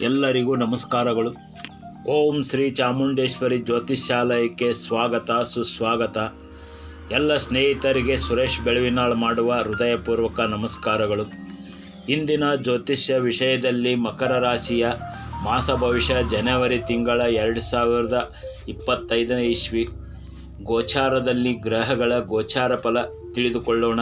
ಎಲ್ಲರಿಗೂ ನಮಸ್ಕಾರಗಳು. ಓಂ ಶ್ರೀ ಚಾಮುಂಡೇಶ್ವರಿ ಜ್ಯೋತಿಷ್ಯಾಲಯಕ್ಕೆ ಸ್ವಾಗತ, ಸುಸ್ವಾಗತ. ಎಲ್ಲ ಸ್ನೇಹಿತರಿಗೆ ಸುರೇಶ್ ಬೆಳವಿನಾಳ್ ಮಾಡುವ ಹೃದಯಪೂರ್ವಕ ನಮಸ್ಕಾರಗಳು. ಇಂದಿನ ಜ್ಯೋತಿಷ್ಯ ವಿಷಯದಲ್ಲಿ ಮಕರ ರಾಶಿಯ ಮಾಸ ಭವಿಷ್ಯ ಜನವರಿ ತಿಂಗಳ ಎರಡು ಸಾವಿರದ ಇಪ್ಪತ್ತೈದನೇ ಇಸ್ವಿ. ಗೋಚಾರದಲ್ಲಿ ಗ್ರಹಗಳ ಗೋಚಾರ ಫಲ ತಿಳಿದುಕೊಳ್ಳೋಣ.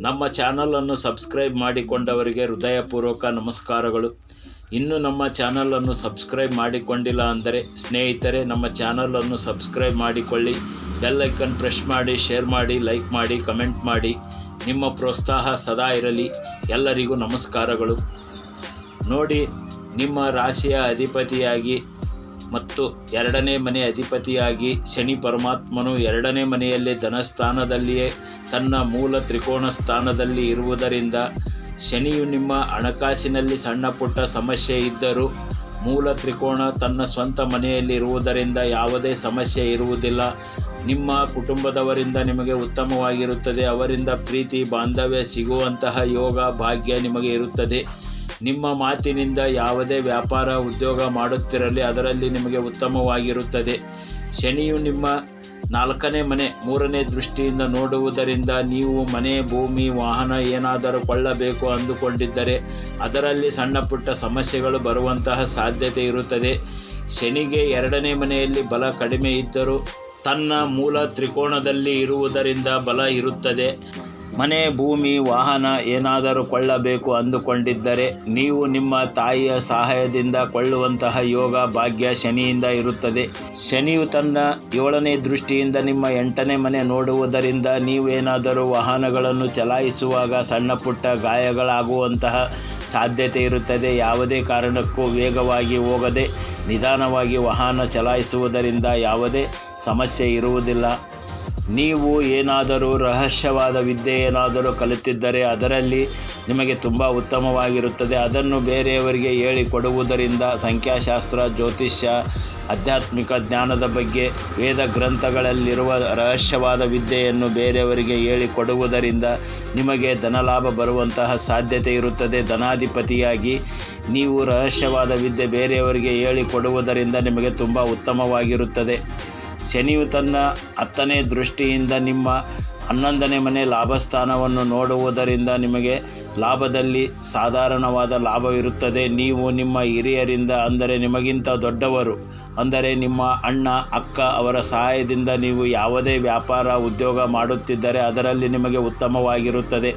ನಮ್ಮ ಚಾನಲನ್ನು ಸಬ್ಸ್ಕ್ರೈಬ್ ಮಾಡಿಕೊಂಡವರಿಗೆ ಹೃದಯಪೂರ್ವಕ ನಮಸ್ಕಾರಗಳು. ಇನ್ನು ನಮ್ಮ ಚಾನಲನ್ನು ಸಬ್ಸ್ಕ್ರೈಬ್ ಮಾಡಿಕೊಂಡಿಲ್ಲ ಅಂದರೆ ಸ್ನೇಹಿತರೆ, ನಮ್ಮ ಚಾನಲನ್ನು ಸಬ್ಸ್ಕ್ರೈಬ್ ಮಾಡಿಕೊಳ್ಳಿ. ಬೆಲ್ ಐಕನ್ ಪ್ರೆಸ್ ಮಾಡಿ ಶೇರ್ ಮಾಡಿ ಲೈಕ್ ಮಾಡಿ ಕಮೆಂಟ್ ಮಾಡಿ. ನಿಮ್ಮ ಪ್ರೋತ್ಸಾಹ ಸದಾ ಇರಲಿ. ಎಲ್ಲರಿಗೂ ನಮಸ್ಕಾರಗಳು. ನೋಡಿ, ನಿಮ್ಮ ರಾಶಿಯ ಅಧಿಪತಿಯಾಗಿ ಮತ್ತು ಎರಡನೇ ಮನೆ ಅಧಿಪತಿಯಾಗಿ ಶನಿ ಪರಮಾತ್ಮನು ಎರಡನೇ ಮನೆಯಲ್ಲಿ ಧನಸ್ಥಾನದಲ್ಲಿಯೇ ತನ್ನ ಮೂಲ ತ್ರಿಕೋಣ ಸ್ಥಾನದಲ್ಲಿ ಇರುವುದರಿಂದ ಶನಿಯು ನಿಮ್ಮ ಹಣಕಾಸಿನಲ್ಲಿ ಸಣ್ಣ ಪುಟ್ಟ ಸಮಸ್ಯೆ ಇದ್ದರೂ ಮೂಲ ತ್ರಿಕೋಣ ತನ್ನ ಸ್ವಂತ ಮನೆಯಲ್ಲಿ ಇರುವುದರಿಂದ ಯಾವುದೇ ಸಮಸ್ಯೆ ಇರುವುದಿಲ್ಲ. ನಿಮ್ಮ ಕುಟುಂಬದವರಿಂದ ನಿಮಗೆ ಉತ್ತಮವಾಗಿರುತ್ತದೆ. ಅವರಿಂದ ಪ್ರೀತಿ, ಬಾಂಧವ್ಯ ಸಿಗುವಂತಹ ಯೋಗ, ಭಾಗ್ಯ ನಿಮಗೆ ಇರುತ್ತದೆ. ನಿಮ್ಮ ಮಾತಿನಿಂದ ಯಾವುದೇ ವ್ಯಾಪಾರ, ಉದ್ಯೋಗ ಮಾಡುತ್ತಿರಲಿ, ಅದರಲ್ಲಿ ನಿಮಗೆ ಉತ್ತಮವಾಗಿರುತ್ತದೆ. ಶನಿಯು ನಿಮ್ಮ ನಾಲ್ಕನೇ ಮನೆ, ಮೂರನೇ ದೃಷ್ಟಿಯಿಂದ ನೋಡುವುದರಿಂದ ನೀವು ಮನೆ, ಭೂಮಿ, ವಾಹನ ಏನಾದರೂ ಕೊಳ್ಳಬೇಕು ಅಂದುಕೊಂಡಿದ್ದರೆ ಅದರಲ್ಲಿ ಸಣ್ಣ ಪುಟ್ಟ ಸಮಸ್ಯೆಗಳು ಬರುವಂತಹ ಸಾಧ್ಯತೆ ಇರುತ್ತದೆ. ಶನಿಗೆ ಎರಡನೇ ಮನೆಯಲ್ಲಿ ಬಲ ಕಡಿಮೆ ಇದ್ದರೂ ತನ್ನ ಮೂಲ ತ್ರಿಕೋಣದಲ್ಲಿ ಇರುವುದರಿಂದ ಬಲ ಇರುತ್ತದೆ. ಮನೆ, ಭೂಮಿ, ವಾಹನ ಏನಾದರೂ ಕೊಳ್ಳಬೇಕು ಅಂದುಕೊಂಡಿದ್ದರೆ ನೀವು ನಿಮ್ಮ ತಾಯಿಯ ಸಹಾಯದಿಂದ ಕೊಳ್ಳುವಂತಹ ಯೋಗ ಭಾಗ್ಯ ಶನಿಯಿಂದ ಇರುತ್ತದೆ. ಶನಿಯು ತನ್ನ ಏಳನೇ ದೃಷ್ಟಿಯಿಂದ ನಿಮ್ಮ ಎಂಟನೇ ಮನೆ ನೋಡುವುದರಿಂದ ನೀವೇನಾದರೂ ವಾಹನಗಳನ್ನು ಚಲಾಯಿಸುವಾಗ ಸಣ್ಣ ಪುಟ್ಟ ಗಾಯಗಳಾಗುವಂತಹ ಸಾಧ್ಯತೆ ಇರುತ್ತದೆ. ಯಾವುದೇ ಕಾರಣಕ್ಕೂ ವೇಗವಾಗಿ ಹೋಗದೆ ನಿಧಾನವಾಗಿ ವಾಹನ ಚಲಾಯಿಸುವುದರಿಂದ ಯಾವುದೇ ಸಮಸ್ಯೆ ಇರುವುದಿಲ್ಲ. ನೀವು ಏನಾದರೂ ರಹಸ್ಯವಾದ ವಿದ್ಯೆ ಏನಾದರೂ ಕಲಿತಿದ್ದರೆ ಅದರಲ್ಲಿ ನಿಮಗೆ ತುಂಬ ಉತ್ತಮವಾಗಿರುತ್ತದೆ. ಅದನ್ನು ಬೇರೆಯವರಿಗೆ ಹೇಳಿಕೊಡುವುದರಿಂದ ಸಂಖ್ಯಾಶಾಸ್ತ್ರ, ಜ್ಯೋತಿಷ್ಯ, ಆಧ್ಯಾತ್ಮಿಕ ಜ್ಞಾನದ ಬಗ್ಗೆ ವೇದ ಗ್ರಂಥಗಳಲ್ಲಿರುವ ರಹಸ್ಯವಾದ ವಿದ್ಯೆಯನ್ನು ಬೇರೆಯವರಿಗೆ ಹೇಳಿಕೊಡುವುದರಿಂದ ನಿಮಗೆ ಧನಲಾಭ ಬರುವಂತಹ ಸಾಧ್ಯತೆ ಇರುತ್ತದೆ. ಧನಾಧಿಪತಿಯಾಗಿ ನೀವು ರಹಸ್ಯವಾದ ವಿದ್ಯೆ ಬೇರೆಯವರಿಗೆ ಹೇಳಿಕೊಡುವುದರಿಂದ ನಿಮಗೆ ತುಂಬ ಉತ್ತಮವಾಗಿರುತ್ತದೆ. ಶನಿಯು ತನ್ನ ಹತ್ತನೇ ದೃಷ್ಟಿಯಿಂದ ನಿಮ್ಮ ಹನ್ನೊಂದನೇ ಮನೆ ಲಾಭಸ್ಥಾನವನ್ನು ನೋಡುವುದರಿಂದ ನಿಮಗೆ ಲಾಭದಲ್ಲಿ ಸಾಧಾರಣವಾದ ಲಾಭವಿರುತ್ತದೆ. ನೀವು ನಿಮ್ಮ ಹಿರಿಯರಿಂದ, ಅಂದರೆ ನಿಮಗಿಂತ ದೊಡ್ಡವರು, ಅಂದರೆ ನಿಮ್ಮ ಅಣ್ಣ, ಅಕ್ಕ ಅವರ ಸಹಾಯದಿಂದ ನೀವು ಯಾವುದೇ ವ್ಯಾಪಾರ, ಉದ್ಯೋಗ ಮಾಡುತ್ತಿದ್ದರೆ ಅದರಲ್ಲಿ ನಿಮಗೆ ಉತ್ತಮವಾಗಿರುತ್ತದೆ.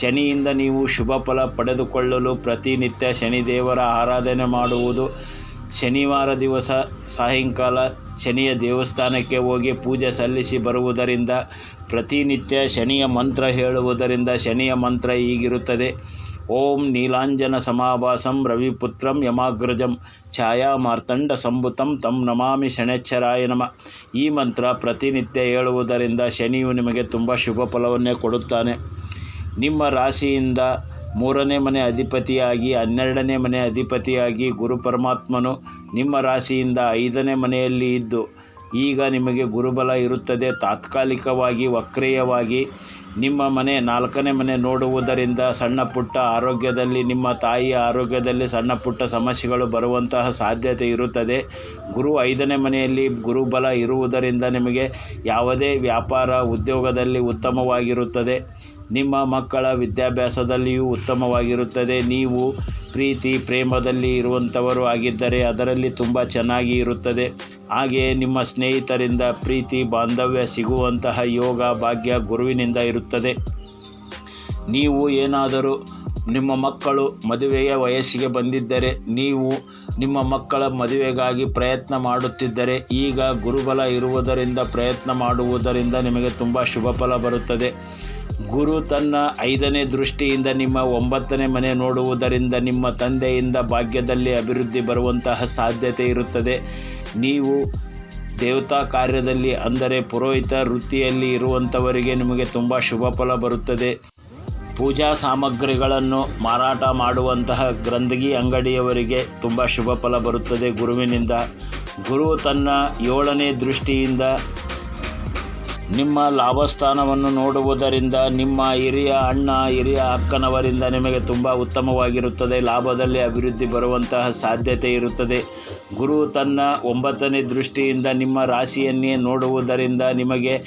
ಶನಿಯಿಂದ ನೀವು ಶುಭ ಫಲ ಪಡೆದುಕೊಳ್ಳಲು ಪ್ರತಿನಿತ್ಯ ಶನಿದೇವರ ಆರಾಧನೆ ಮಾಡುವುದು ಶನಿವಾರ ದಿವಸ ಸಾಯಂಕಾಲ ಶನಿಯ ದೇವಸ್ಥಾನಕ್ಕೆ ಹೋಗಿ ಪೂಜೆ ಸಲ್ಲಿಸಿ ಬರುವುದರಿಂದ ಪ್ರತಿನಿತ್ಯ ಶನಿಯ ಮಂತ್ರ ಹೇಳುವುದರಿಂದ ಶನಿಯ ಮಂತ್ರ ಹೀಗಿರುತ್ತದೆ. ಓಂ ನೀಲಾಂಜನ ಸಮಾಭಾಸಂ ರವಿಪುತ್ರಂ ಯಮಾಗ್ರಜಂ ಛಾಯಾ ಮಾರ್ತಂಡ ಸಂಭುತಂ ತಂ ನಮಾಮಿ ಶನೇಚ್ಛರಾಯ ನಮ. ಈ ಮಂತ್ರ ಪ್ರತಿನಿತ್ಯ ಹೇಳುವುದರಿಂದ ಶನಿಯು ನಿಮಗೆ ತುಂಬ ಶುಭ ಫಲವನ್ನೇ ಕೊಡುತ್ತಾನೆ. ನಿಮ್ಮ ರಾಶಿಯಿಂದ ಮೂರನೇ ಮನೆ ಅಧಿಪತಿಯಾಗಿ, ಹನ್ನೆರಡನೇ ಮನೆ ಅಧಿಪತಿಯಾಗಿ ಗುರು ಪರಮಾತ್ಮನು ನಿಮ್ಮ ರಾಶಿಯಿಂದ ಐದನೇ ಮನೆಯಲ್ಲಿ ಇದ್ದು, ಈಗ ನಿಮಗೆ ಗುರುಬಲ ಇರುತ್ತದೆ. ತಾತ್ಕಾಲಿಕವಾಗಿ, ವಕ್ರೀಯವಾಗಿ ನಿಮ್ಮ ಮನೆ ನಾಲ್ಕನೇ ಮನೆ ನೋಡುವುದರಿಂದ ಸಣ್ಣ ಪುಟ್ಟ ಆರೋಗ್ಯದಲ್ಲಿ, ನಿಮ್ಮ ತಾಯಿಯ ಆರೋಗ್ಯದಲ್ಲಿ ಸಣ್ಣ ಪುಟ್ಟ ಸಮಸ್ಯೆಗಳು ಬರುವಂತಹ ಸಾಧ್ಯತೆ ಇರುತ್ತದೆ. ಗುರು ಐದನೇ ಮನೆಯಲ್ಲಿ ಗುರುಬಲ ಇರುವುದರಿಂದ ನಿಮಗೆ ಯಾವುದೇ ವ್ಯಾಪಾರ ಉದ್ಯೋಗದಲ್ಲಿ ಉತ್ತಮವಾಗಿರುತ್ತದೆ. ನಿಮ್ಮ ಮಕ್ಕಳ ವಿದ್ಯಾಭ್ಯಾಸದಲ್ಲಿಯೂ ಉತ್ತಮವಾಗಿರುತ್ತದೆ. ನೀವು ಪ್ರೀತಿ, ಪ್ರೇಮದಲ್ಲಿ ಇರುವಂಥವರು ಆಗಿದ್ದರೆ ಅದರಲ್ಲಿ ತುಂಬ ಚೆನ್ನಾಗಿ ಇರುತ್ತದೆ. ಹಾಗೆಯೇ ನಿಮ್ಮ ಸ್ನೇಹಿತರಿಂದ ಪ್ರೀತಿ, ಬಾಂಧವ್ಯ ಸಿಗುವಂತಹ ಯೋಗ, ಭಾಗ್ಯ ಗುರುವಿನಿಂದ ಇರುತ್ತದೆ. ನೀವು ಏನಾದರೂ ನಿಮ್ಮ ಮಕ್ಕಳು ಮದುವೆಯ ವಯಸ್ಸಿಗೆ ಬಂದಿದ್ದರೆ, ನೀವು ನಿಮ್ಮ ಮಕ್ಕಳ ಮದುವೆಗಾಗಿ ಪ್ರಯತ್ನ ಮಾಡುತ್ತಿದ್ದರೆ, ಈಗ ಗುರುಬಲ ಇರುವುದರಿಂದ ಪ್ರಯತ್ನ ಮಾಡುವುದರಿಂದ ನಿಮಗೆ ತುಂಬ ಶುಭ ಫಲ ಬರುತ್ತದೆ. ಗುರು ತನ್ನ ಐದನೇ ದೃಷ್ಟಿಯಿಂದ ನಿಮ್ಮ ಒಂಬತ್ತನೇ ಮನೆ ನೋಡುವುದರಿಂದ ನಿಮ್ಮ ತಂದೆಯಿಂದ ಭಾಗ್ಯದಲ್ಲಿ ಅಭಿವೃದ್ಧಿ ಬರುವಂತಹ ಸಾಧ್ಯತೆ ಇರುತ್ತದೆ. ನೀವು ದೇವತಾ ಕಾರ್ಯದಲ್ಲಿ ಅಂದರೆ ಪುರೋಹಿತ ವೃತ್ತಿಯಲ್ಲಿ ಇರುವಂಥವರಿಗೆ ನಿಮಗೆ ತುಂಬ ಶುಭ ಫಲ ಬರುತ್ತದೆ. ಪೂಜಾ ಸಾಮಗ್ರಿಗಳನ್ನು ಮಾರಾಟ ಮಾಡುವಂತಹ ಗ್ರಂಥಗಿ ಅಂಗಡಿಯವರಿಗೆ ತುಂಬ ಶುಭ ಫಲ ಬರುತ್ತದೆ ಗುರುವಿನಿಂದ. ಗುರು ತನ್ನ ಏಳನೇ ದೃಷ್ಟಿಯಿಂದ ನಿಮ್ಮ ಲಾಭಸ್ಥಾನವನ್ನು ನೋಡುವುದರಿಂದ ನಿಮ್ಮ ಹಿರಿಯ ಅಣ್ಣ, ಹಿರಿಯ ಅಕ್ಕನವರಿಂದ ನಿಮಗೆ ತುಂಬ ಉತ್ತಮವಾಗಿರುತ್ತದೆ. ಲಾಭದಲ್ಲಿ ಅಭಿವೃದ್ಧಿ ಬರುವಂತಹ ಸಾಧ್ಯತೆ ಇರುತ್ತದೆ. ಗುರು ತನ್ನ ಒಂಬತ್ತನೇ ದೃಷ್ಟಿಯಿಂದ ನಿಮ್ಮ ರಾಶಿಯನ್ನೇ ನೋಡುವುದರಿಂದ ನಿಮಗೆ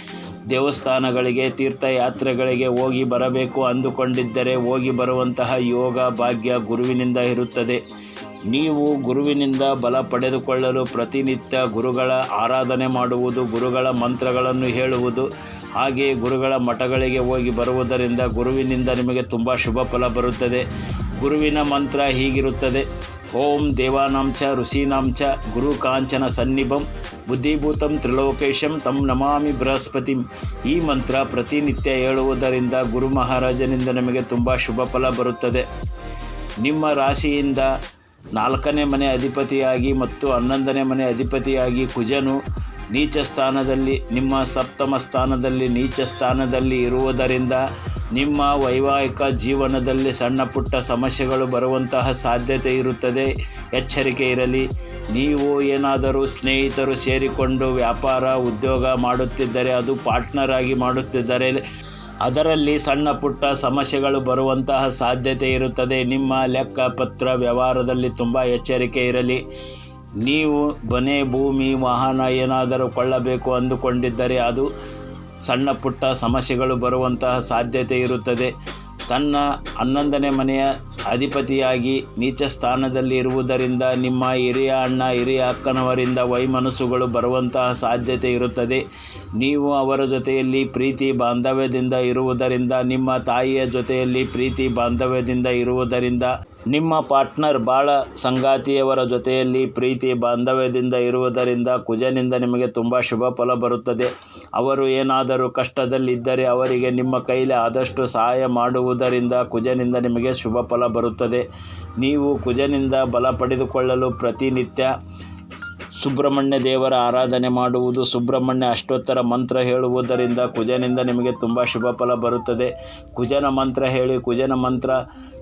ದೇವಸ್ಥಾನಗಳಿಗೆ, ತೀರ್ಥಯಾತ್ರೆಗಳಿಗೆ ಹೋಗಿ ಬರಬೇಕು ಅಂದುಕೊಂಡಿದ್ದರೆ ಹೋಗಿ ಬರುವಂತಹ ಯೋಗ, ಭಾಗ್ಯ ಗುರುವಿನಿಂದ ಇರುತ್ತದೆ. ನೀವು ಗುರುವಿನಿಂದ ಬಲ ಪಡೆದುಕೊಳ್ಳಲು ಪ್ರತಿನಿತ್ಯ ಗುರುಗಳ ಆರಾಧನೆ ಮಾಡುವುದು, ಗುರುಗಳ ಮಂತ್ರಗಳನ್ನು ಹೇಳುವುದು, ಹಾಗೆ ಗುರುಗಳ ಮಠಗಳಿಗೆ ಹೋಗಿ ಬರುವುದರಿಂದ ಗುರುವಿನಿಂದ ನಿಮಗೆ ತುಂಬ ಶುಭ ಫಲ ಬರುತ್ತದೆ. ಗುರುವಿನ ಮಂತ್ರ ಹೀಗಿರುತ್ತದೆ. ಓಂ ದೇವಾನಾಂಚ ಋಷೀನಾಂಚ ಗುರು ಕಾಂಚನ ಸನ್ನಿಭಂ ಬುದ್ಧಿಭೂತಂ ತ್ರಿಲೋಕೇಶಂ ತಂ ನಮಾಮಿ ಬೃಹಸ್ಪತಿಂ. ಈ ಮಂತ್ರ ಪ್ರತಿನಿತ್ಯ ಹೇಳುವುದರಿಂದ ಗುರು ಮಹಾರಾಜನಿಂದ ನಿಮಗೆ ತುಂಬ ಶುಭ ಫಲ ಬರುತ್ತದೆ. ನಿಮ್ಮ ರಾಶಿಯಿಂದ ನಾಲ್ಕನೇ ಮನೆ ಅಧಿಪತಿಯಾಗಿ ಮತ್ತು ಹನ್ನೊಂದನೇ ಮನೆ ಅಧಿಪತಿಯಾಗಿ ಕುಜನು ನೀಚ ಸ್ಥಾನದಲ್ಲಿ, ನಿಮ್ಮ ಸಪ್ತಮ ಸ್ಥಾನದಲ್ಲಿ ನೀಚ ಸ್ಥಾನದಲ್ಲಿ ಇರುವುದರಿಂದ ನಿಮ್ಮ ವೈವಾಹಿಕ ಜೀವನದಲ್ಲಿ ಸಣ್ಣ ಪುಟ್ಟ ಸಮಸ್ಯೆಗಳು ಬರುವಂತಹ ಸಾಧ್ಯತೆ ಇರುತ್ತದೆ. ಎಚ್ಚರಿಕೆ ಇರಲಿ. ನೀವು ಏನಾದರೂ ಸ್ನೇಹಿತರು ಸೇರಿಕೊಂಡು ವ್ಯಾಪಾರ, ಉದ್ಯೋಗ ಮಾಡುತ್ತಿದ್ದರೆ ಅದು ಪಾರ್ಟ್ನರ್ ಆಗಿ ಮಾಡುತ್ತಿದ್ದರೆ ಅದರಲ್ಲಿ ಸಣ್ಣ ಪುಟ್ಟ ಸಮಸ್ಯೆಗಳು ಬರುವಂತಹ ಸಾಧ್ಯತೆ ಇರುತ್ತದೆ. ನಿಮ್ಮ ಲೆಕ್ಕಪತ್ರ ವ್ಯವಹಾರದಲ್ಲಿ ತುಂಬ ಎಚ್ಚರಿಕೆ ಇರಲಿ. ನೀವು ಮನೆ, ಭೂಮಿ, ವಾಹನ ಏನಾದರೂ ಕೊಳ್ಳಬೇಕು ಅಂದುಕೊಂಡಿದ್ದರೆ ಅದು ಸಣ್ಣ ಪುಟ್ಟ ಸಮಸ್ಯೆಗಳು ಬರುವಂತಹ ಸಾಧ್ಯತೆ ಇರುತ್ತದೆ. ತನ್ನ ಹನ್ನೊಂದನೇ ಮನೆಯ ಅಧಿಪತಿಯಾಗಿ ನೀಚ ಸ್ಥಾನದಲ್ಲಿ ಇರುವುದರಿಂದ ನಿಮ್ಮ ಹಿರಿಯ ಅಣ್ಣ, ಹಿರಿಯ ಅಕ್ಕನವರಿಂದ ವೈಮನಸ್ಸುಗಳು ಬರುವಂತಹ ಸಾಧ್ಯತೆ ಇರುತ್ತದೆ. ನೀವು ಅವರ ಜೊತೆಯಲ್ಲಿ ಪ್ರೀತಿ ಬಾಂಧವ್ಯದಿಂದ ಇರುವುದರಿಂದ, ನಿಮ್ಮ ತಾಯಿಯ ಜೊತೆಯಲ್ಲಿ ಪ್ರೀತಿ ಬಾಂಧವ್ಯದಿಂದ ಇರುವುದರಿಂದ ನಿಮ್ಮ ಪಾರ್ಟ್ನರ್ ಬಾಳ ಸಂಗಾತಿಯವರ ಜೊತೆಯಲ್ಲಿ ಪ್ರೀತಿ, ಬಾಂಧವ್ಯದಿಂದ ಇರುವುದರಿಂದ ಕುಜನಿಂದ ನಿಮಗೆ ತುಂಬ ಶುಭ ಫಲ ಬರುತ್ತದೆ. ಅವರು ಏನಾದರೂ ಕಷ್ಟದಲ್ಲಿದ್ದರೆ ಅವರಿಗೆ ನಿಮ್ಮ ಕೈಲಿ ಆದಷ್ಟು ಸಹಾಯ ಮಾಡುವುದರಿಂದ ಕುಜನಿಂದ ನಿಮಗೆ ಶುಭ ಫಲ ಬರುತ್ತದೆ. ನೀವು ಕುಜನಿಂದ ಬಲ ಪಡೆದುಕೊಳ್ಳಲು ಪ್ರತಿನಿತ್ಯ ಸುಬ್ರಹ್ಮಣ್ಯ ದೇವರ ಆರಾಧನೆ ಮಾಡುವುದು, ಸುಬ್ರಹ್ಮಣ್ಯ ಅಷ್ಟೋತ್ತರ ಮಂತ್ರ ಹೇಳುವುದರಿಂದ ಕುಜನಿಂದ ನಿಮಗೆ ತುಂಬ ಶುಭ ಫಲ ಬರುತ್ತದೆ. ಕುಜನ ಮಂತ್ರ ಹೇಳಿ ಕುಜನ ಮಂತ್ರ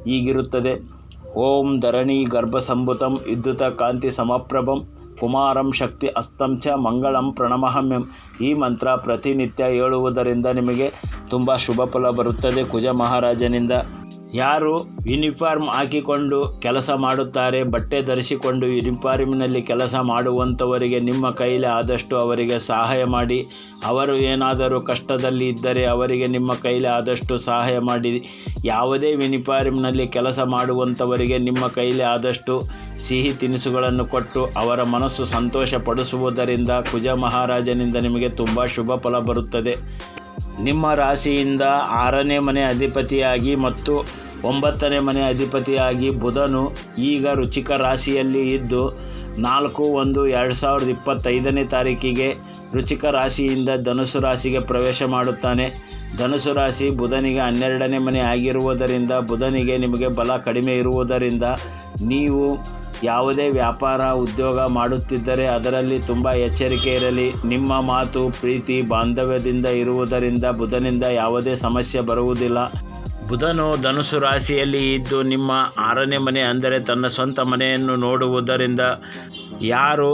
ಹೀಗಿರುತ್ತದೆ. ಓಂ ಧರಣಿ ಗರ್ಭಸಂಭುತಂ ವಿದ್ಯುತ ಕಾಂತಿ ಸಮಪ್ರಭಂ ಕುಮಾರಂ ಶಕ್ತಿ ಅಸ್ತಂ ಚ ಮಂಗಳಂ ಪ್ರಣಮಹಮ್ಯಂ. ಈ ಮಂತ್ರ ಪ್ರತಿನಿತ್ಯ ಹೇಳುವುದರಿಂದ ನಿಮಗೆ ತುಂಬ ಶುಭ ಫಲ ಬರುತ್ತದೆ ಕುಜ ಮಹಾರಾಜನಿಂದ. ಯಾರು ಯೂನಿಫಾರ್ಮ್ ಹಾಕಿಕೊಂಡು ಕೆಲಸ ಮಾಡುತ್ತಾರೆ, ಬಟ್ಟೆ ಧರಿಸಿಕೊಂಡು ಯೂನಿಫಾರ್ಮಿನಲ್ಲಿ ಕೆಲಸ ಮಾಡುವಂಥವರಿಗೆ ನಿಮ್ಮ ಕೈಲಿ ಆದಷ್ಟು ಅವರಿಗೆ ಸಹಾಯ ಮಾಡಿ. ಅವರು ಏನಾದರೂ ಕಷ್ಟದಲ್ಲಿ ಇದ್ದರೆ ಅವರಿಗೆ ನಿಮ್ಮ ಕೈಲಿ ಆದಷ್ಟು ಸಹಾಯ ಮಾಡಿ. ಯಾವುದೇ ಯೂನಿಫಾರ್ಮ್ನಲ್ಲಿ ಕೆಲಸ ಮಾಡುವಂಥವರಿಗೆ ನಿಮ್ಮ ಕೈಲಿ ಆದಷ್ಟು ಸಿಹಿ ತಿನಿಸುಗಳನ್ನು ಕೊಟ್ಟು ಅವರ ಮನಸ್ಸು ಸಂತೋಷ ಪಡಿಸುವುದರಿಂದ ಕುಜ ಮಹಾರಾಜನಿಂದ ನಿಮಗೆ ತುಂಬ ಶುಭ ಫಲ ಬರುತ್ತದೆ. ನಿಮ್ಮ ರಾಶಿಯಿಂದ ಆರನೇ ಮನೆ ಅಧಿಪತಿಯಾಗಿ ಮತ್ತು ಒಂಬತ್ತನೇ ಮನೆ ಅಧಿಪತಿಯಾಗಿ ಬುಧನು ಈಗ ರುಚಿಕ ರಾಶಿಯಲ್ಲಿ ಇದ್ದು ನಾಲ್ಕು ಒಂದು ಎರಡು ಸಾವಿರದ ಇಪ್ಪತ್ತೈದನೇ ತಾರೀಕಿಗೆ ರುಚಿಕ ರಾಶಿಯಿಂದ ಧನುಸು ರಾಶಿಗೆ ಪ್ರವೇಶ ಮಾಡುತ್ತಾನೆ. ಧನುಸು ರಾಶಿ ಬುಧನಿಗೆ ಹನ್ನೆರಡನೇ ಮನೆ ಆಗಿರುವುದರಿಂದ ಬುಧನಿಗೆ ನಿಮಗೆ ಬಲ ಕಡಿಮೆ ಇರುವುದರಿಂದ ನೀವು ಯಾವುದೇ ವ್ಯಾಪಾರ, ಉದ್ಯೋಗ ಮಾಡುತ್ತಿದ್ದರೆ ಅದರಲ್ಲಿ ತುಂಬ ಎಚ್ಚರಿಕೆ ಇರಲಿ. ನಿಮ್ಮ ಮಾತು, ಪ್ರೀತಿ, ಬಾಂಧವ್ಯದಿಂದ ಇರುವುದರಿಂದ ಬುಧನಿಂದ ಯಾವುದೇ ಸಮಸ್ಯೆ ಬರುವುದಿಲ್ಲ. ಬುಧನು ಧನುಸು ರಾಶಿಯಲ್ಲಿ ಇದ್ದು ನಿಮ್ಮ ಆರನೇ ಮನೆ ಅಂದರೆ ತನ್ನ ಸ್ವಂತ ಮನೆಯನ್ನು ನೋಡುವುದರಿಂದ ಯಾರು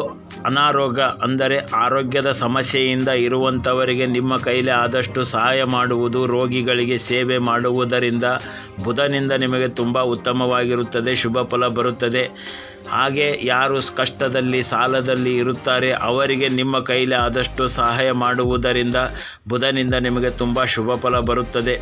ಅನಾರೋಗ್ಯ ಅಂದರೆ ಆರೋಗ್ಯದ ಸಮಸ್ಯೆಯಿಂದ ಇರುವಂಥವರಿಗೆ ನಿಮ್ಮ ಕೈಲಿ ಆದಷ್ಟು ಸಹಾಯ ಮಾಡುವುದು, ರೋಗಿಗಳಿಗೆ ಸೇವೆ ಮಾಡುವುದರಿಂದ ಬುಧನಿಂದ ನಿಮಗೆ ತುಂಬ ಉತ್ತಮವಾಗಿರುತ್ತದೆ, ಶುಭ ಫಲ ಬರುತ್ತದೆ. ಹಾಗೆ ಯಾರು ಕಷ್ಟದಲ್ಲಿ, ಸಾಲದಲ್ಲಿ ಇರುತ್ತಾರೆ, ಅವರಿಗೆ ನಿಮ್ಮ ಕೈಲಿ ಆದಷ್ಟು ಸಹಾಯ ಮಾಡುವುದರಿಂದ ಬುಧನಿಂದ ನಿಮಗೆ ತುಂಬ ಶುಭ ಫಲ ಬರುತ್ತದೆ.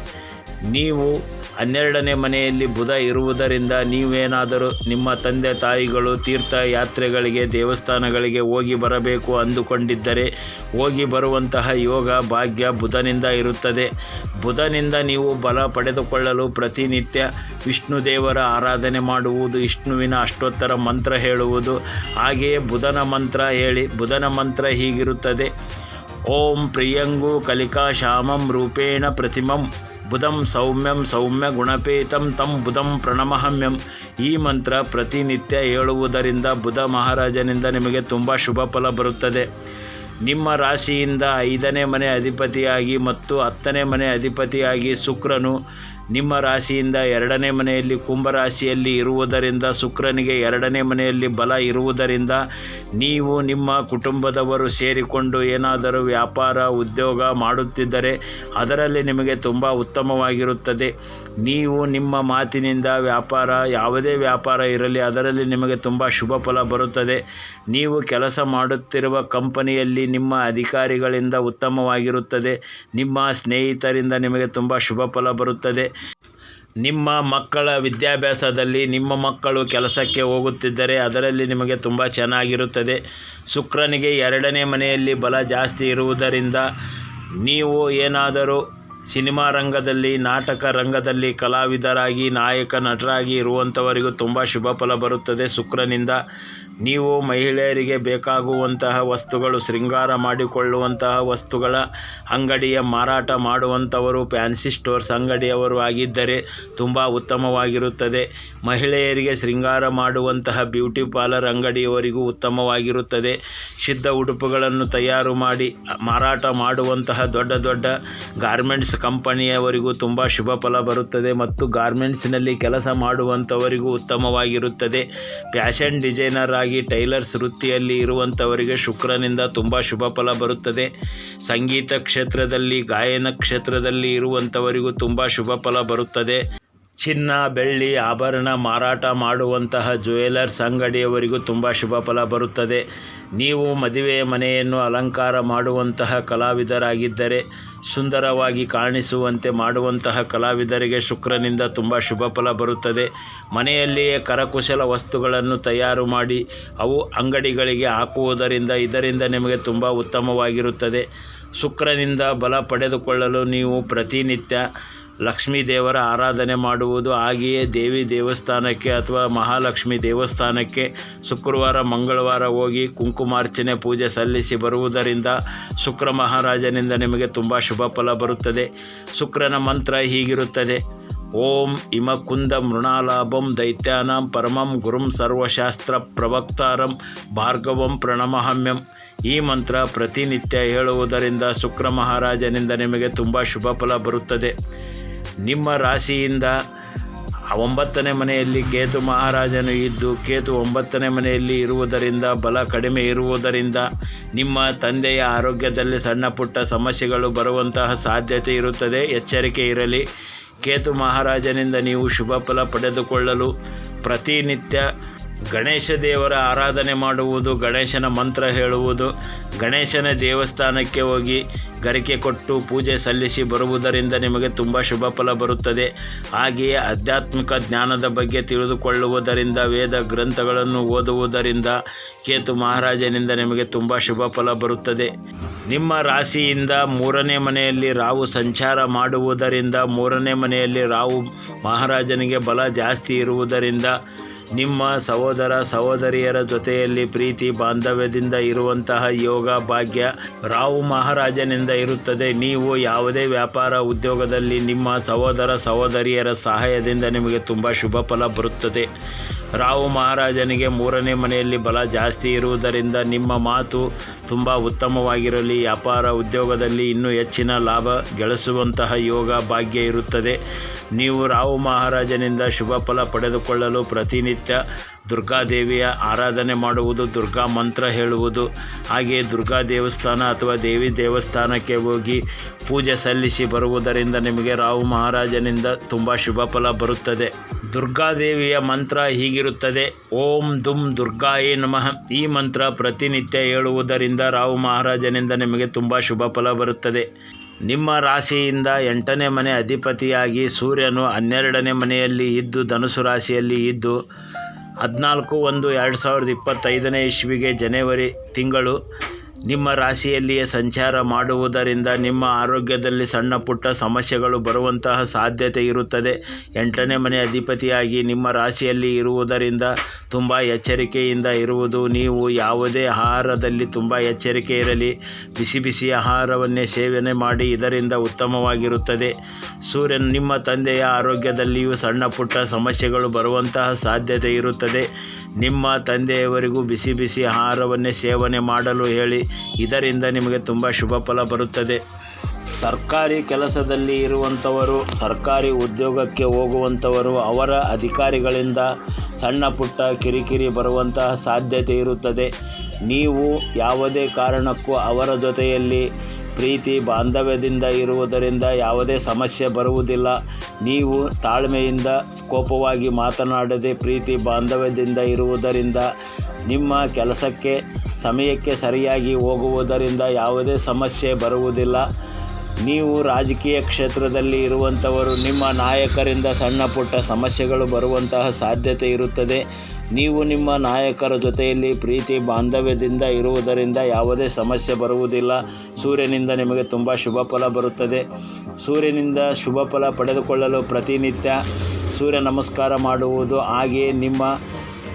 ನೀವು ಹನ್ನೆರಡನೇ ಮನೆಯಲ್ಲಿ ಬುಧ ಇರುವುದರಿಂದ ನೀವೇನಾದರೂ ನಿಮ್ಮ ತಂದೆ ತಾಯಿಗಳು ತೀರ್ಥ ಯಾತ್ರೆಗಳಿಗೆ ದೇವಸ್ಥಾನಗಳಿಗೆ ಹೋಗಿ ಬರಬೇಕು ಅಂದುಕೊಂಡಿದ್ದರೆ ಹೋಗಿ ಬರುವಂತಹ ಯೋಗ ಭಾಗ್ಯ ಬುಧನಿಂದ ಇರುತ್ತದೆ. ಬುಧನಿಂದ ನೀವು ಬಲ ಪಡೆದುಕೊಳ್ಳಲು ಪ್ರತಿನಿತ್ಯ ವಿಷ್ಣು ದೇವರ ಆರಾಧನೆ ಮಾಡುವುದು ವಿಷ್ಣುವಿನ ಅಷ್ಟೋತ್ತರ ಮಂತ್ರ ಹೇಳುವುದು. ಹಾಗೆಯೇ ಬುಧನ ಮಂತ್ರ ಹೇಳಿ, ಬುಧನ ಮಂತ್ರ ಹೀಗಿರುತ್ತದೆ. ಓಂ ಪ್ರಿಯಂಗು ಕಲಿಕಾ ಶ್ಯಾಮಂ ರೂಪೇಣ ಪ್ರತಿಮಂ. ಬುಧಂ ಸೌಮ್ಯಂ ಸೌಮ್ಯ ಗುಣಪೇತಂ ತಂ ಬುಧಂ ಪ್ರಣಮಹಮ್ಯಂ. ಈ ಮಂತ್ರ ಪ್ರತಿನಿತ್ಯ ಹೇಳುವುದರಿಂದ ಬುಧ ಮಹಾರಾಜನಿಂದ ನಿಮಗೆ ತುಂಬ ಶುಭ ಫಲ ಬರುತ್ತದೆ. ನಿಮ್ಮ ರಾಶಿಯಿಂದ ಐದನೇ ಮನೆ ಅಧಿಪತಿಯಾಗಿ ಮತ್ತು ಹತ್ತನೇ ಮನೆ ಅಧಿಪತಿಯಾಗಿ ಶುಕ್ರನು ನಿಮ್ಮ ರಾಶಿಯಿಂದ ಎರಡನೇ ಮನೆಯಲ್ಲಿ ಕುಂಭರಾಶಿಯಲ್ಲಿ ಇರುವುದರಿಂದ, ಶುಕ್ರನಿಗೆ ಎರಡನೇ ಮನೆಯಲ್ಲಿ ಬಲ ಇರುವುದರಿಂದ ನೀವು ನಿಮ್ಮ ಕುಟುಂಬದವರು ಸೇರಿಕೊಂಡು ಏನಾದರೂ ವ್ಯಾಪಾರ, ಉದ್ಯೋಗ ಮಾಡುತ್ತಿದ್ದರೆ ಅದರಲ್ಲಿ ನಿಮಗೆ ತುಂಬ ಉತ್ತಮವಾಗಿರುತ್ತದೆ. ನೀವು ನಿಮ್ಮ ಮಾತಿನಿಂದ ವ್ಯಾಪಾರ, ಯಾವುದೇ ವ್ಯಾಪಾರ ಇರಲಿ, ಅದರಲ್ಲಿ ನಿಮಗೆ ತುಂಬ ಶುಭ ಫಲ ಬರುತ್ತದೆ. ನೀವು ಕೆಲಸ ಮಾಡುತ್ತಿರುವ ಕಂಪನಿಯಲ್ಲಿ ನಿಮ್ಮ ಅಧಿಕಾರಿಗಳಿಂದ ಉತ್ತಮವಾಗಿರುತ್ತದೆ. ನಿಮ್ಮ ಸ್ನೇಹಿತರಿಂದ ನಿಮಗೆ ತುಂಬ ಶುಭ ಫಲ ಬರುತ್ತದೆ. ನಿಮ್ಮ ಮಕ್ಕಳ ವಿದ್ಯಾಭ್ಯಾಸದಲ್ಲಿ ನಿಮ್ಮ ಮಕ್ಕಳು ಕೆಲಸಕ್ಕೆ ಹೋಗುತ್ತಿದ್ದರೆ ಅದರಲ್ಲಿ ನಿಮಗೆ ತುಂಬ ಚೆನ್ನಾಗಿರುತ್ತದೆ. ಶುಕ್ರನಿಗೆ ಎರಡನೇ ಮನೆಯಲ್ಲಿ ಬಲ ಜಾಸ್ತಿ ಇರುವುದರಿಂದ ನೀವು ಏನಾದರೂ ಸಿನಿಮಾ ರಂಗದಲ್ಲಿ ನಾಟಕ ರಂಗದಲ್ಲಿ ಕಲಾವಿದರಾಗಿ ನಾಯಕ ನಟರಾಗಿ ಇರುವಂಥವರಿಗೂ ತುಂಬ ಶುಭ ಫಲ ಬರುತ್ತದೆ. ಶುಕ್ರನಿಂದ ನೀವು ಮಹಿಳೆಯರಿಗೆ ಬೇಕಾಗುವಂತಹ ವಸ್ತುಗಳು, ಶೃಂಗಾರ ಮಾಡಿಕೊಳ್ಳುವಂತಹ ವಸ್ತುಗಳ ಅಂಗಡಿಯ ಮಾರಾಟ ಮಾಡುವಂಥವರು, ಫ್ಯಾನ್ಸಿ ಸ್ಟೋರ್ಸ್ ಅಂಗಡಿಯವರು ಆಗಿದ್ದರೆ ತುಂಬ ಉತ್ತಮವಾಗಿರುತ್ತದೆ. ಮಹಿಳೆಯರಿಗೆ ಶೃಂಗಾರ ಮಾಡುವಂತಹ ಬ್ಯೂಟಿ ಪಾರ್ಲರ್ ಅಂಗಡಿಯವರಿಗೂ ಉತ್ತಮವಾಗಿರುತ್ತದೆ. ಸಿದ್ಧ ಉಡುಪುಗಳನ್ನು ತಯಾರು ಮಾಡಿ, ಮಾರಾಟ ಮಾಡುವಂತಹ ದೊಡ್ಡ ದೊಡ್ಡ ಗಾರ್ಮೆಂಟ್ಸ್ ಕಂಪನಿಯವರಿಗೂ ತುಂಬ ಶುಭ ಫಲ ಬರುತ್ತದೆ ಮತ್ತು ಗಾರ್ಮೆಂಟ್ಸ್ನಲ್ಲಿ ಕೆಲಸ ಮಾಡುವಂಥವರಿಗೂ ಉತ್ತಮವಾಗಿರುತ್ತದೆ. ಫ್ಯಾಷನ್ ಡಿಸೈನರ್ ಆಗಿ ಟೈಲರ್ಸ್ ವೃತ್ತಿಯಲ್ಲಿ ಇರುವಂಥವರಿಗೆ ಶುಕ್ರನಿಂದ ತುಂಬ ಶುಭ ಫಲ ಬರುತ್ತದೆ. ಸಂಗೀತ ಕ್ಷೇತ್ರದಲ್ಲಿ, ಗಾಯನ ಕ್ಷೇತ್ರದಲ್ಲಿ ಇರುವಂಥವರಿಗೂ ತುಂಬ ಶುಭ ಫಲ ಬರುತ್ತದೆ. ಚಿನ್ನ, ಬೆಳ್ಳಿ, ಆಭರಣ, ಮಾರಾಟ ಮಾಡುವಂತಹ ಜ್ಯುವೆಲರ್ಸ್ ಅಂಗಡಿಯವರಿಗೂ ತುಂಬ ಶುಭ ಫಲ ಬರುತ್ತದೆ. ನೀವು ಮದುವೆಯ ಮನೆಯನ್ನು ಅಲಂಕಾರ ಮಾಡುವಂತಹ ಕಲಾವಿದರಾಗಿದ್ದರೆ, ಸುಂದರವಾಗಿ ಕಾಣಿಸುವಂತೆ ಮಾಡುವಂತಹ ಕಲಾವಿದರಿಗೆ ಶುಕ್ರನಿಂದ ತುಂಬ ಶುಭ ಫಲ ಬರುತ್ತದೆ. ಮನೆಯಲ್ಲಿಯೇ ಕರಕುಶಲ ವಸ್ತುಗಳನ್ನು ತಯಾರು ಮಾಡಿ ಅವು ಅಂಗಡಿಗಳಿಗೆ ಹಾಕುವುದರಿಂದ ಇದರಿಂದ ನಿಮಗೆ ತುಂಬ ಉತ್ತಮವಾಗಿರುತ್ತದೆ. ಶುಕ್ರನಿಂದ ಬಲ ಪಡೆದುಕೊಳ್ಳಲು ನೀವು ಪ್ರತಿನಿತ್ಯ ಲಕ್ಷ್ಮೀ ದೇವರ ಆರಾಧನೆ ಮಾಡುವುದು ಹಾಗೆಯೇ ದೇವಿ ದೇವಸ್ಥಾನಕ್ಕೆ ಅಥವಾ ಮಹಾಲಕ್ಷ್ಮಿ ದೇವಸ್ಥಾನಕ್ಕೆ ಶುಕ್ರವಾರ, ಮಂಗಳವಾರ ಹೋಗಿ ಕುಂಕುಮಾರ್ಚನೆ, ಪೂಜೆ ಸಲ್ಲಿಸಿ ಬರುವುದರಿಂದ ಶುಕ್ರ ಮಹಾರಾಜನಿಂದ ನಿಮಗೆ ತುಂಬ ಶುಭ ಫಲ ಬರುತ್ತದೆ. ಶುಕ್ರನ ಮಂತ್ರ ಹೀಗಿರುತ್ತದೆ. ಓಂ ಇಮಕುಂದ ಮೃಣಾಲಾಭಂ ದೈತ್ಯಾನಾಂ ಪರಮಂ ಗುರುಂ ಸರ್ವಶಾಸ್ತ್ರ ಪ್ರವಕ್ತಾರಂ ಭಾರ್ಗವಂ ಪ್ರಣಮಹಮ್ಯಂ. ಈ ಮಂತ್ರ ಪ್ರತಿನಿತ್ಯ ಹೇಳುವುದರಿಂದ ಶುಕ್ರ ಮಹಾರಾಜನಿಂದ ನಿಮಗೆ ತುಂಬ ಶುಭ ಫಲ ಬರುತ್ತದೆ. ನಿಮ್ಮ ರಾಶಿಯಿಂದ ಒಂಬತ್ತನೇ ಮನೆಯಲ್ಲಿ ಕೇತು ಮಹಾರಾಜನು ಇದ್ದು, ಕೇತು ಒಂಬತ್ತನೇ ಮನೆಯಲ್ಲಿ ಇರುವುದರಿಂದ, ಬಲ ಕಡಿಮೆ ಇರುವುದರಿಂದ ನಿಮ್ಮ ತಂದೆಯ ಆರೋಗ್ಯದಲ್ಲಿ ಸಣ್ಣ ಪುಟ್ಟ ಸಮಸ್ಯೆಗಳು ಬರುವಂತಹ ಸಾಧ್ಯತೆ ಇರುತ್ತದೆ. ಎಚ್ಚರಿಕೆ ಇರಲಿ. ಕೇತು ಮಹಾರಾಜನಿಂದ ನೀವು ಶುಭ ಫಲ ಪಡೆದುಕೊಳ್ಳಲು ಪ್ರತಿನಿತ್ಯ ಗಣೇಶ ದೇವರ ಆರಾಧನೆ ಮಾಡುವುದು, ಗಣೇಶನ ಮಂತ್ರ ಹೇಳುವುದು, ಗಣೇಶನ ದೇವಸ್ಥಾನಕ್ಕೆ ಹೋಗಿ ಗರಿಕೆ ಕೊಟ್ಟು ಪೂಜೆ ಸಲ್ಲಿಸಿ ಬರುವುದರಿಂದ ನಿಮಗೆ ತುಂಬ ಶುಭ ಫಲ ಬರುತ್ತದೆ. ಹಾಗೆಯೇ ಆಧ್ಯಾತ್ಮಿಕ ಜ್ಞಾನದ ಬಗ್ಗೆ ತಿಳಿದುಕೊಳ್ಳುವುದರಿಂದ, ವೇದ ಗ್ರಂಥಗಳನ್ನು ಓದುವುದರಿಂದ ಕೇತು ಮಹಾರಾಜನಿಂದ ನಿಮಗೆ ತುಂಬ ಶುಭ ಫಲ ಬರುತ್ತದೆ. ನಿಮ್ಮ ರಾಶಿಯಿಂದ ಮೂರನೇ ಮನೆಯಲ್ಲಿ ರಾವು ಸಂಚಾರ ಮಾಡುವುದರಿಂದ, ಮೂರನೇ ಮನೆಯಲ್ಲಿ ರಾವು ಮಹಾರಾಜನಿಗೆ ಬಲ ಜಾಸ್ತಿ ಇರುವುದರಿಂದ ನಿಮ್ಮ ಸಹೋದರ ಸಹೋದರಿಯರ ಜೊತೆಯಲ್ಲಿ ಪ್ರೀತಿ ಬಾಂಧವ್ಯದಿಂದ ಇರುವಂತಹ ಯೋಗ ಭಾಗ್ಯ ರಾವು ಮಹಾರಾಜನಿಂದ ಇರುತ್ತದೆ. ನೀವು ಯಾವುದೇ ವ್ಯಾಪಾರ ಉದ್ಯೋಗದಲ್ಲಿ ನಿಮ್ಮ ಸಹೋದರ ಸಹೋದರಿಯರ ಸಹಾಯದಿಂದ ನಿಮಗೆ ತುಂಬ ಶುಭ ಫಲ ಬರುತ್ತದೆ. ರಾವು ಮಹಾರಾಜನಿಗೆ ಮೂರನೇ ಮನೆಯಲ್ಲಿ ಬಲ ಜಾಸ್ತಿ ಇರುವುದರಿಂದ ನಿಮ್ಮ ಮಾತು ತುಂಬ ಉತ್ತಮವಾಗಿರಲಿ. ವ್ಯಾಪಾರ ಉದ್ಯೋಗದಲ್ಲಿ ಇನ್ನೂ ಹೆಚ್ಚಿನ ಲಾಭ ಗಳಿಸುವಂತಹ ಯೋಗ ಭಾಗ್ಯ ಇರುತ್ತದೆ. ನೀವು ರಾವು ಮಹಾರಾಜನಿಂದ ಶುಭ ಫಲ ಪಡೆದುಕೊಳ್ಳಲು ಪ್ರತಿನಿತ್ಯ ದುರ್ಗಾದೇವಿಯ ಆರಾಧನೆ ಮಾಡುವುದು, ದುರ್ಗಾ ಮಂತ್ರ ಹೇಳುವುದು. ಹಾಗೆಯೇ ದುರ್ಗಾ ದೇವಸ್ಥಾನ ಅಥವಾ ದೇವಿ ದೇವಸ್ಥಾನಕ್ಕೆ ಹೋಗಿ ಪೂಜೆ ಸಲ್ಲಿಸಿ ಬರುವುದರಿಂದ ನಿಮಗೆ ರಾವು ಮಹಾರಾಜನಿಂದ ತುಂಬ ಶುಭ ಫಲ ಬರುತ್ತದೆ. ದುರ್ಗಾದೇವಿಯ ಮಂತ್ರ ಹೀಗಿರುತ್ತದೆ, ಓಂ ದುಂ ದುರ್ಗಾಯೇ ನಮಃ. ಈ ಮಂತ್ರ ಪ್ರತಿನಿತ್ಯ ಹೇಳುವುದರಿಂದ ರಾವು ಮಹಾರಾಜನಿಂದ ನಿಮಗೆ ತುಂಬ ಶುಭ ಫಲ ಬರುತ್ತದೆ. ನಿಮ್ಮ ರಾಶಿಯಿಂದ ಎಂಟನೇ ಮನೆ ಅಧಿಪತಿಯಾಗಿ ಸೂರ್ಯನು ಹನ್ನೆರಡನೇ ಮನೆಯಲ್ಲಿ ಇದ್ದು, ಧನುಸು ರಾಶಿಯಲ್ಲಿ ಇದ್ದು ಹದಿನಾಲ್ಕು ಒಂದು ಎರಡು ಸಾವಿರದ ಇಪ್ಪತ್ತೈದನೇ ಇಸ್ವಿಗೆ ಜನೆವರಿ ತಿಂಗಳು ನಿಮ್ಮ ರಾಶಿಯಲ್ಲಿಯೇ ಸಂಚಾರ ಮಾಡುವುದರಿಂದ ನಿಮ್ಮ ಆರೋಗ್ಯದಲ್ಲಿ ಸಣ್ಣ ಪುಟ್ಟ ಸಮಸ್ಯೆಗಳು ಬರುವಂತಹ ಸಾಧ್ಯತೆ ಇರುತ್ತದೆ. ಎಂಟನೇ ಮನೆ ಅಧಿಪತಿಯಾಗಿ ನಿಮ್ಮ ರಾಶಿಯಲ್ಲಿ ಇರುವುದರಿಂದ ತುಂಬ ಎಚ್ಚರಿಕೆಯಿಂದ ಇರುವುದು. ನೀವು ಯಾವುದೇ ಆಹಾರದಲ್ಲಿ ತುಂಬ ಎಚ್ಚರಿಕೆ ಇರಲಿ. ಬಿಸಿ ಬಿಸಿ ಆಹಾರವನ್ನೇ ಸೇವನೆ ಮಾಡಿ ಇದರಿಂದ ಉತ್ತಮವಾಗಿರುತ್ತದೆ. ಸೂರ್ಯನ್ ನಿಮ್ಮ ತಂದೆಯ ಆರೋಗ್ಯದಲ್ಲಿಯೂ ಸಣ್ಣ ಪುಟ್ಟ ಸಮಸ್ಯೆಗಳು ಬರುವಂತಹ ಸಾಧ್ಯತೆ ಇರುತ್ತದೆ. ನಿಮ್ಮ ತಂದೆಯವರಿಗೂ ಬಿಸಿ ಬಿಸಿ ಆಹಾರವನ್ನೇ ಸೇವನೆ ಮಾಡಲು ಹೇಳಿ. ಇದರಿಂದ ನಿಮಗೆ ತುಂಬ ಶುಭ ಫಲ ಬರುತ್ತದೆ. ಸರ್ಕಾರಿ ಕೆಲಸದಲ್ಲಿ ಇರುವಂಥವರು ಸರ್ಕಾರಿ ಉದ್ಯೋಗಕ್ಕೆ ಹೋಗುವಂಥವರು ಅವರ ಅಧಿಕಾರಿಗಳಿಂದ ಸಣ್ಣ ಪುಟ್ಟ ಕಿರಿಕಿರಿ ಬರುವಂತಹ ಸಾಧ್ಯತೆ ಇರುತ್ತದೆ. ನೀವು ಯಾವುದೇ ಕಾರಣಕ್ಕೂ ಅವರ ಜೊತೆಯಲ್ಲಿ ಪ್ರೀತಿ ಬಾಂಧವ್ಯದಿಂದ ಇರುವುದರಿಂದ ಯಾವುದೇ ಸಮಸ್ಯೆ ಬರುವುದಿಲ್ಲ. ನೀವು ತಾಳ್ಮೆಯಿಂದ, ಕೋಪವಾಗಿ ಮಾತನಾಡದೆ ಪ್ರೀತಿ ಬಾಂಧವ್ಯದಿಂದ ಇರುವುದರಿಂದ ನಿಮ್ಮ ಕೆಲಸಕ್ಕೆ, ಸಮಯಕ್ಕೆ ಸರಿಯಾಗಿ ಹೋಗುವುದರಿಂದ ಯಾವುದೇ ಸಮಸ್ಯೆ ಬರುವುದಿಲ್ಲ. ನೀವು ರಾಜಕೀಯ ಕ್ಷೇತ್ರದಲ್ಲಿ ಇರುವಂಥವರು ನಿಮ್ಮ ನಾಯಕರಿಂದ ಸಣ್ಣ ಪುಟ್ಟ ಸಮಸ್ಯೆಗಳು ಬರುವಂತಹ ಸಾಧ್ಯತೆ ಇರುತ್ತದೆ. ನೀವು ನಿಮ್ಮ ನಾಯಕರ ಜೊತೆಯಲ್ಲಿ ಪ್ರೀತಿ ಬಾಂಧವ್ಯದಿಂದ ಇರುವುದರಿಂದ ಯಾವುದೇ ಸಮಸ್ಯೆ ಬರುವುದಿಲ್ಲ. ಸೂರ್ಯನಿಂದ ನಿಮಗೆ ತುಂಬ ಶುಭ ಫಲ ಬರುತ್ತದೆ. ಸೂರ್ಯನಿಂದ ಶುಭ ಫಲ ಪಡೆದುಕೊಳ್ಳಲು ಪ್ರತಿನಿತ್ಯ ಸೂರ್ಯ ನಮಸ್ಕಾರ ಮಾಡುವುದು ಹಾಗೆಯೇ ನಿಮ್ಮ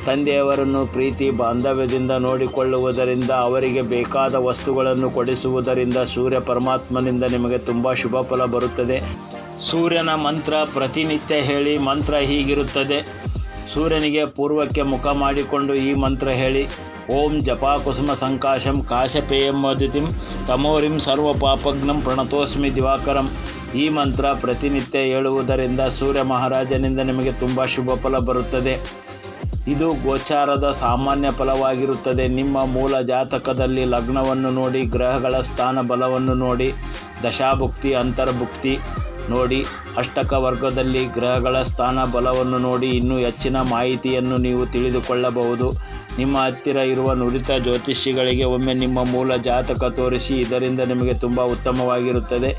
ತಂದೆಯವರನ್ನು ಪ್ರೀತಿ ಬಾಂಧವ್ಯದಿಂದ ನೋಡಿಕೊಳ್ಳುವುದರಿಂದ, ಅವರಿಗೆ ಬೇಕಾದ ವಸ್ತುಗಳನ್ನು ಕೊಡಿಸುವುದರಿಂದ ಸೂರ್ಯ ಪರಮಾತ್ಮನಿಂದ ನಿಮಗೆ ತುಂಬ ಶುಭ ಫಲ ಬರುತ್ತದೆ. ಸೂರ್ಯನ ಮಂತ್ರ ಪ್ರತಿನಿತ್ಯ ಹೇಳಿ, ಮಂತ್ರ ಹೀಗಿರುತ್ತದೆ. ಸೂರ್ಯನಿಗೆ ಪೂರ್ವಕ್ಕೆ ಮುಖ ಮಾಡಿಕೊಂಡು ಈ ಮಂತ್ರ ಹೇಳಿ. ಓಂ ಜಪಾಕುಸುಮ ಸಂಕಾಶಂ ಕಾಶಪೇಯಂ ಅದಿತಿಂ ತಮೋರಿಂ ಸರ್ವ ಪಾಪಗ್ನಂ ಪ್ರಣತೋಸ್ಮಿ ದಿವಾಕರಂ. ಈ ಮಂತ್ರ ಪ್ರತಿನಿತ್ಯ ಹೇಳುವುದರಿಂದ ಸೂರ್ಯ ಮಹಾರಾಜನಿಂದ ನಿಮಗೆ ತುಂಬ ಶುಭ ಫಲ ಬರುತ್ತದೆ. ಇದು ಗೋಚಾರದ ಸಾಮಾನ್ಯ ಫಲವಾಗಿರುತ್ತದೆ. ನಿಮ್ಮ ಮೂಲ ಜಾತಕದಲ್ಲಿ ಲಗ್ನವನ್ನು ನೋಡಿ, ಗ್ರಹಗಳ ಸ್ಥಾನ ಬಲವನ್ನು ನೋಡಿ, ದಶಾಭುಕ್ತಿ, ಅಂತರ್ಭುಕ್ತಿ ನೋಡಿ ಅಷ್ಟಕ ವರ್ಗದಲ್ಲಿ ಗ್ರಹಗಳ ಸ್ಥಾನ ಬಲವನ್ನು ನೋಡಿ ಇನ್ನೂ ಹೆಚ್ಚಿನ ಮಾಹಿತಿಯನ್ನು ನೀವು ತಿಳಿದುಕೊಳ್ಳಬಹುದು. ನಿಮ್ಮ ಹತ್ತಿರ ಇರುವ ನುರಿತ ಜ್ಯೋತಿಷಿಗಳಿಗೆ ಒಮ್ಮೆ ನಿಮ್ಮ ಮೂಲ ಜಾತಕ ತೋರಿಸಿ, ಇದರಿಂದ ನಿಮಗೆ ತುಂಬ ಉತ್ತಮವಾಗಿರುತ್ತದೆ.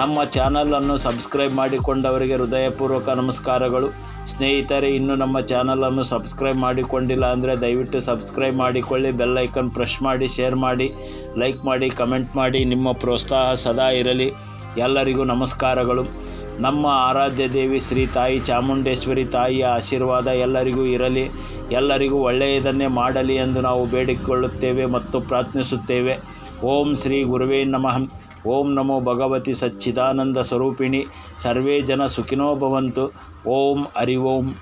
ನಮ್ಮ ಚಾನಲನ್ನು ಸಬ್ಸ್ಕ್ರೈಬ್ ಮಾಡಿಕೊಂಡವರಿಗೆ ಹೃದಯಪೂರ್ವಕ ನಮಸ್ಕಾರಗಳು. ಸ್ನೇಹಿತರೆ, ಇನ್ನೂ ನಮ್ಮ ಚಾನಲನ್ನು ಸಬ್ಸ್ಕ್ರೈಬ್ ಮಾಡಿಕೊಂಡಿಲ್ಲ ಅಂದರೆ ದಯವಿಟ್ಟು ಸಬ್ಸ್ಕ್ರೈಬ್ ಮಾಡಿಕೊಳ್ಳಿ ಬೆಲ್ಲೈಕನ್ ಪ್ರೆಸ್ ಮಾಡಿ, ಶೇರ್ ಮಾಡಿ, ಲೈಕ್ ಮಾಡಿ, ಕಮೆಂಟ್ ಮಾಡಿ. ನಿಮ್ಮ ಪ್ರೋತ್ಸಾಹ ಸದಾ ಇರಲಿ. ಎಲ್ಲರಿಗೂ ನಮಸ್ಕಾರಗಳು. ನಮ್ಮ ಆರಾಧ್ಯ ದೇವಿ ಶ್ರೀ ತಾಯಿ ಚಾಮುಂಡೇಶ್ವರಿ ತಾಯಿಯ ಆಶೀರ್ವಾದ ಎಲ್ಲರಿಗೂ ಇರಲಿ. ಎಲ್ಲರಿಗೂ ಒಳ್ಳೆಯದನ್ನೇ ಮಾಡಲಿ ಎಂದು ನಾವು ಬೇಡಿಕೊಳ್ಳುತ್ತೇವೆ ಮತ್ತು ಪ್ರಾರ್ಥಿಸುತ್ತೇವೆ. ಓಂ ಶ್ರೀ ಗುರುವೇ ನಮಃ. ಓಂ ನಮೋ ಭಗವತಿ ಸಚ್ಚಿದಾನಂದ ಸ್ವರೂಪಿಣಿ. ಸರ್ವೇ ಜನ ಸುಖಿನೋ ಭವಂತು. ಓಂ ಹರಿ ಓಂ.